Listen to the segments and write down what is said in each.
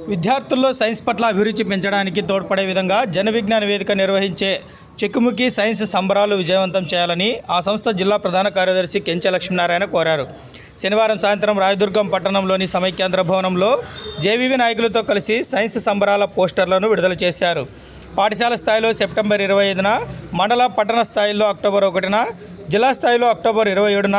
విద్యార్థుల్లో సైన్స్ పట్ల అభిరుచి పెంచడానికి తోడ్పడే విధంగా జన విజ్ఞాన వేదిక నిర్వహించే చెక్కుముఖి సైన్స్ సంబరాలు విజయవంతం చేయాలని ఆ సంస్థ జిల్లా ప్రధాన కార్యదర్శి కెంచె లక్ష్మీనారాయణ కోరారు. శనివారం సాయంత్రం రాయదుర్గం పట్టణంలోని సమైక్యాంధ్ర భవనంలో జేవీవీ నాయకులతో కలిసి సైన్స్ సంబరాల పోస్టర్లను విడుదల చేశారు. పాఠశాల స్థాయిలో సెప్టెంబర్ ఇరవై ఐదున మండల పట్టణ స్థాయిలో అక్టోబర్ ఒకటిన జిల్లా స్థాయిలో అక్టోబర్ ఇరవై ఏడున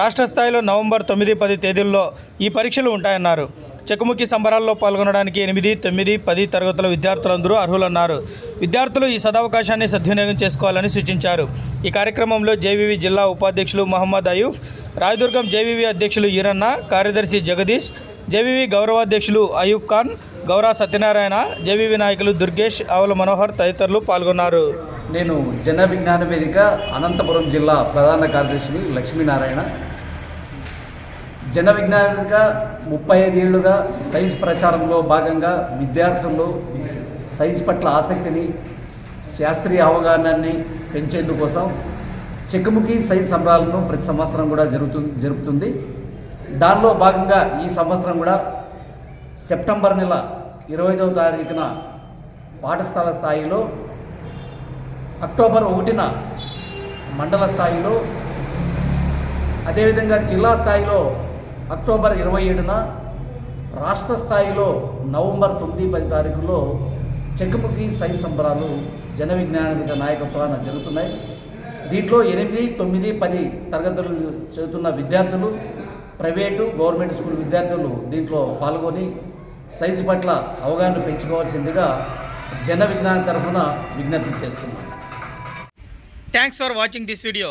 రాష్ట్ర స్థాయిలో నవంబర్ తొమ్మిది పది తేదీల్లో ఈ పరీక్షలు ఉంటాయన్నారు. చెక్కుముకి సంబరాల్లో పాల్గొనడానికి ఎనిమిది తొమ్మిది పది తరగతుల విద్యార్థులందరూ అర్హులన్నారు. విద్యార్థులు ఈ సదవకాశాన్ని సద్వినియోగం చేసుకోవాలని సూచించారు. ఈ కార్యక్రమంలో జేవీవి జిల్లా ఉపాధ్యక్షులు మహమ్మద్ అయూఫ్ రాయదుర్గం జేవీవి అధ్యక్షులు ఈరన్న కార్యదర్శి జగదీష్ జేవీవి గౌరవాధ్యక్షులు అయూబ్ ఖాన్ గౌరవ సత్యనారాయణ జేవీవి నాయకులు దుర్గేష్ ఆవుల మనోహర్ తదితరులు పాల్గొన్నారు. నేను జన విజ్ఞాన వేదిక అనంతపురం జిల్లా ప్రధాన కార్యదర్శిని లక్ష్మీనారాయణ జన విజ్ఞానంగా ముప్పై ఐదేళ్ళుగా సైన్స్ ప్రచారంలో భాగంగా విద్యార్థుల్లో సైన్స్ పట్ల ఆసక్తిని శాస్త్రీయ అవగాహనాన్ని పెంచేందుకోసం చెక్కుముఖి సైన్స్ సంబరాలను ప్రతి సంవత్సరం కూడా జరుగుతు జరుపుతుంది. దానిలో భాగంగా ఈ సంవత్సరం కూడా సెప్టెంబర్ నెల ఇరవై ఐదవ తారీఖున పాఠశాల స్థాయిలో అక్టోబర్ ఒకటిన మండల స్థాయిలో అదేవిధంగా జిల్లా స్థాయిలో అక్టోబర్ ఇరవై ఏడున రాష్ట్ర స్థాయిలో నవంబర్ తొమ్మిది పది తారీఖులో చెక్కుముఖి సైన్స్ సంబరాలు జన విజ్ఞాన నాయకత్వాన జరుగుతున్నాయి. దీంట్లో ఎనిమిది తొమ్మిది పది తరగతులు చదువుతున్న విద్యార్థులు ప్రైవేటు గవర్నమెంట్ స్కూల్ విద్యార్థులు దీంట్లో పాల్గొని సైన్స్ పట్ల అవగాహన పెంచుకోవాల్సిందిగా జన విజ్ఞానం తరఫున విజ్ఞప్తి చేస్తున్నాను thanks for watching this video